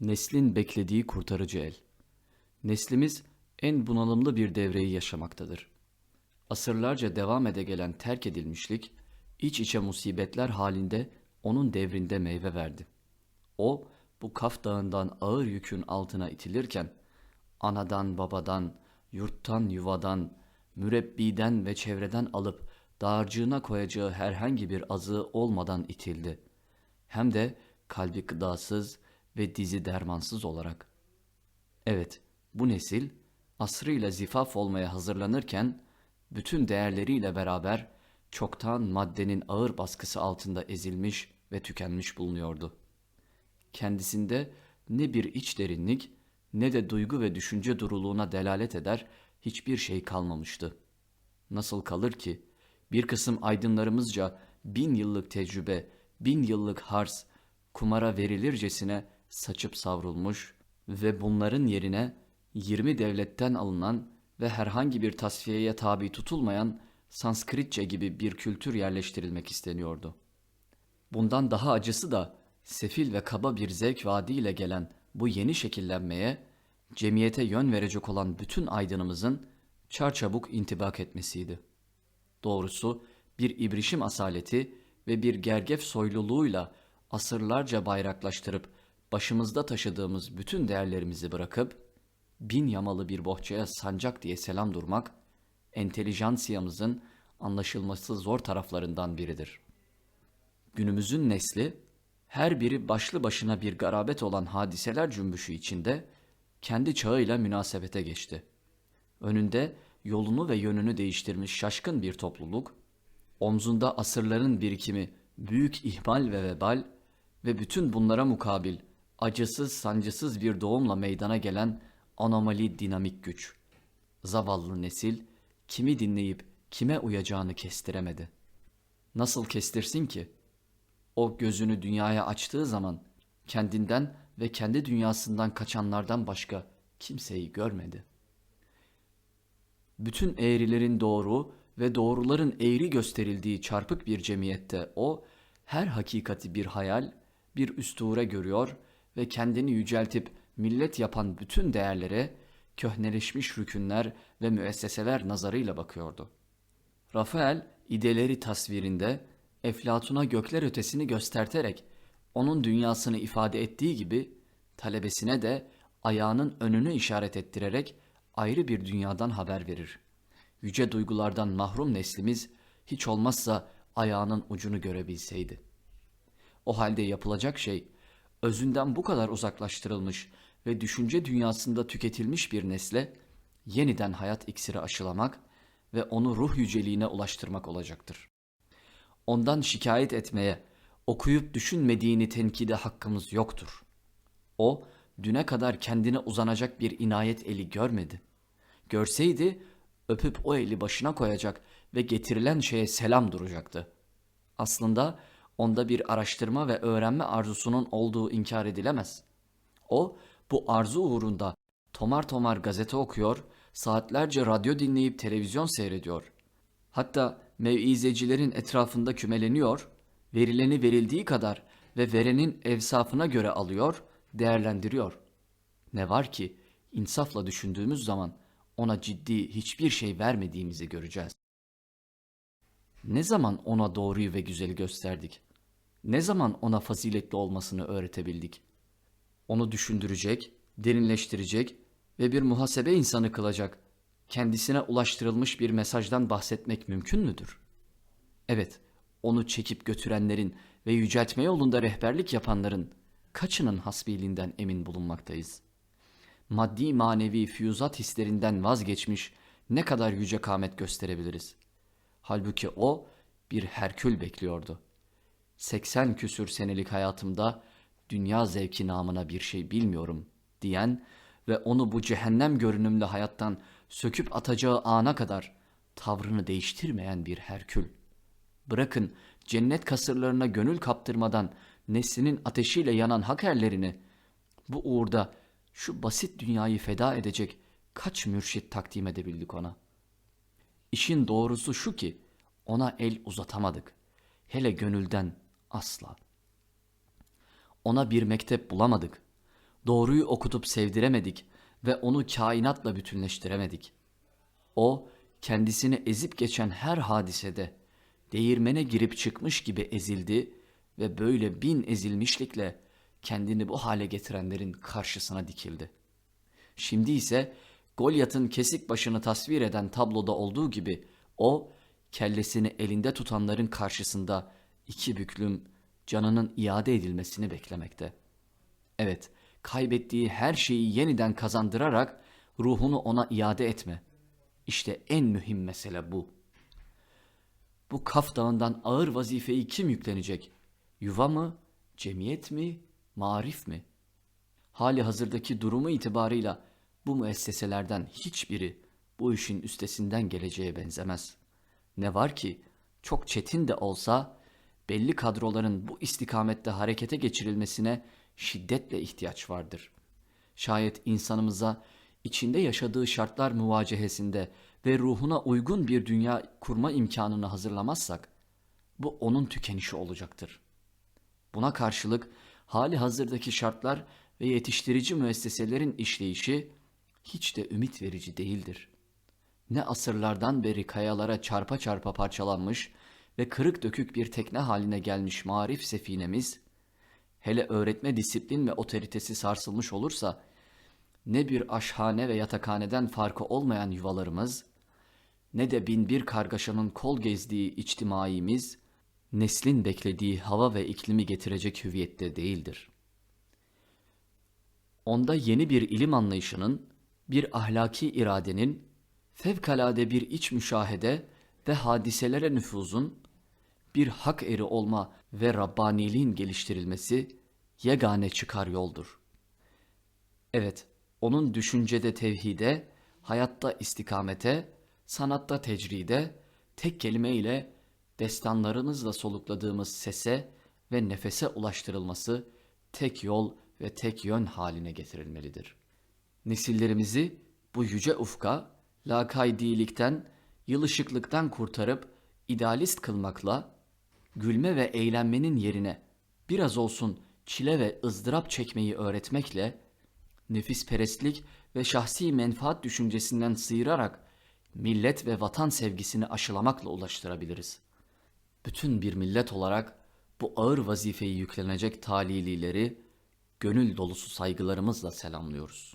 Neslin beklediği kurtarıcı el. Neslimiz en bunalımlı bir devreyi yaşamaktadır. Asırlarca devam ede gelen terk edilmişlik, iç içe musibetler halinde onun devrinde meyve verdi. O, bu Kaf Dağı'ndan ağır yükün altına itilirken, anadan babadan, yurttan yuvadan, mürebbiden ve çevreden alıp dağarcığına koyacağı herhangi bir azığı olmadan itildi. Hem de kalbi gıdasız ve dizi dermansız olarak. Evet, bu nesil asrıyla zifaf olmaya hazırlanırken bütün değerleriyle beraber çoktan maddenin ağır baskısı altında ezilmiş ve tükenmiş bulunuyordu. Kendisinde ne bir iç derinlik ne de duygu ve düşünce duruluğuna delalet eder hiçbir şey kalmamıştı. Nasıl kalır ki bir kısım aydınlarımızca bin yıllık tecrübe, bin yıllık hars, kumara verilircesine saçıp savrulmuş ve bunların yerine 20 devletten alınan ve herhangi bir tasfiyeye tabi tutulmayan Sanskritçe gibi bir kültür yerleştirilmek isteniyordu. Bundan daha acısı da sefil ve kaba bir zevk vaadiyle gelen bu yeni şekillenmeye cemiyete yön verecek olan bütün aydınımızın çarçabuk intibak etmesiydi. Doğrusu bir ibrişim asaleti ve bir gergef soyluluğuyla asırlarca bayraklaştırıp başımızda taşıdığımız bütün değerlerimizi bırakıp bin yamalı bir bohçaya sancak diye selam durmak entelijansiyamızın anlaşılması zor taraflarından biridir. Günümüzün nesli her biri başlı başına bir garabet olan hadiseler cümbüşü içinde kendi çağıyla münasebete geçti. Önünde yolunu ve yönünü değiştirmiş şaşkın bir topluluk, omzunda asırların birikimi büyük ihmal ve vebal ve bütün bunlara mukabil acısız sancısız bir doğumla meydana gelen anomali dinamik güç. Zavallı nesil kimi dinleyip kime uyacağını kestiremedi. Nasıl kestirsin ki? O gözünü dünyaya açtığı zaman kendinden ve kendi dünyasından kaçanlardan başka kimseyi görmedi. Bütün eğrilerin doğru ve doğruların eğri gösterildiği çarpık bir cemiyette o her hakikati bir hayal, bir üsture görüyor ve kendini yüceltip millet yapan bütün değerlere köhneleşmiş rükünler ve müesseseler nazarıyla bakıyordu. Rafael ideleri tasvirinde Eflatun'a gökler ötesini gösterterek onun dünyasını ifade ettiği gibi talebesine de ayağının önünü işaret ettirerek ayrı bir dünyadan haber verir. Yüce duygulardan mahrum neslimiz hiç olmazsa ayağının ucunu görebilseydi. O halde yapılacak şey özünden bu kadar uzaklaştırılmış ve düşünce dünyasında tüketilmiş bir nesle yeniden hayat iksiri aşılamak ve onu ruh yüceliğine ulaştırmak olacaktır. Ondan şikayet etmeye, okuyup düşünmediğini tenkide hakkımız yoktur. O, düne kadar kendine uzanacak bir inayet eli görmedi. Görseydi, öpüp o eli başına koyacak ve getirilen şeye selam duracaktı. Aslında onda bir araştırma ve öğrenme arzusunun olduğu inkar edilemez. O, bu arzu uğrunda tomar tomar gazete okuyor, saatlerce radyo dinleyip televizyon seyrediyor. Hatta mevizecilerin etrafında kümeleniyor, verileni verildiği kadar ve verenin evsafına göre alıyor, değerlendiriyor. Ne var ki insafla düşündüğümüz zaman ona ciddi hiçbir şey vermediğimizi göreceğiz. Ne zaman ona doğruyu ve güzeli gösterdik? Ne zaman ona faziletli olmasını öğretebildik? Onu düşündürecek, derinleştirecek ve bir muhasebe insanı kılacak, kendisine ulaştırılmış bir mesajdan bahsetmek mümkün müdür? Evet, onu çekip götürenlerin ve yüceltme yolunda rehberlik yapanların kaçının hasbiliğinden emin bulunmaktayız. Maddi manevi füyuzat hislerinden vazgeçmiş ne kadar yüce kâmet gösterebiliriz. Halbuki o bir Herkül bekliyordu. 80 küsür senelik hayatımda dünya zevki namına bir şey bilmiyorum diyen ve onu bu cehennem görünümlü hayattan söküp atacağı ana kadar tavrını değiştirmeyen bir Herkül. Bırakın cennet kasırlarına gönül kaptırmadan neslinin ateşiyle yanan hak erlerini, bu uğurda şu basit dünyayı feda edecek kaç mürşit takdim edebildik ona. İşin doğrusu şu ki ona el uzatamadık. Hele gönülden asla. Ona bir mektep bulamadık. Doğruyu okutup sevdiremedik ve onu kainatla bütünleştiremedik. O, kendisini ezip geçen her hadisede değirmene girip çıkmış gibi ezildi ve böyle bin ezilmişlikle kendini bu hale getirenlerin karşısına dikildi. Şimdi ise Golyat'ın kesik başını tasvir eden tabloda olduğu gibi o kellesini elinde tutanların karşısında iki büklüm canının iade edilmesini beklemekte. Evet, kaybettiği her şeyi yeniden kazandırarak ruhunu ona iade etme. İşte en mühim mesele bu. Bu Kaf Dağı'ndan ağır vazifeyi kim yüklenecek? Yuva mı, cemiyet mi, marif mi? Hali hazırdaki durumu itibarıyla bu müesseselerden hiçbiri bu işin üstesinden geleceğe benzemez. Ne var ki çok çetin de olsa belli kadroların bu istikamette harekete geçirilmesine şiddetle ihtiyaç vardır. Şayet insanımıza içinde yaşadığı şartlar muvacehesinde ve ruhuna uygun bir dünya kurma imkanını hazırlamazsak bu onun tükenişi olacaktır. Buna karşılık hali hazırdaki şartlar ve yetiştirici müesseselerin işleyişi hiç de ümit verici değildir. Ne asırlardan beri kayalara çarpa çarpa parçalanmış ve kırık dökük bir tekne haline gelmiş marif sefinemiz, hele öğretme disiplin ve otoritesi sarsılmış olursa, ne bir aşhane ve yatakhaneden farkı olmayan yuvalarımız, ne de bin bir kargaşanın kol gezdiği içtimaimiz, neslin beklediği hava ve iklimi getirecek hüviyette değildir. Onda yeni bir ilim anlayışının, bir ahlaki iradenin, fevkalade bir iç müşahede ve hadiselere nüfuzun, bir hak eri olma ve Rabbaniliğin geliştirilmesi yegane çıkar yoldur. Evet, onun düşüncede tevhide, hayatta istikamete, sanatta tecride, tek kelime ile destanlarımızla solukladığımız sese ve nefese ulaştırılması tek yol ve tek yön haline getirilmelidir. Nesillerimizi bu yüce ufka, lakaydilikten, yılışıklıktan kurtarıp idealist kılmakla, gülme ve eğlenmenin yerine biraz olsun çile ve ızdırap çekmeyi öğretmekle, nefisperestlik ve şahsi menfaat düşüncesinden sıyırarak millet ve vatan sevgisini aşılamakla ulaştırabiliriz. Bütün bir millet olarak bu ağır vazifeyi yüklenecek talilileri gönül dolusu saygılarımızla selamlıyoruz.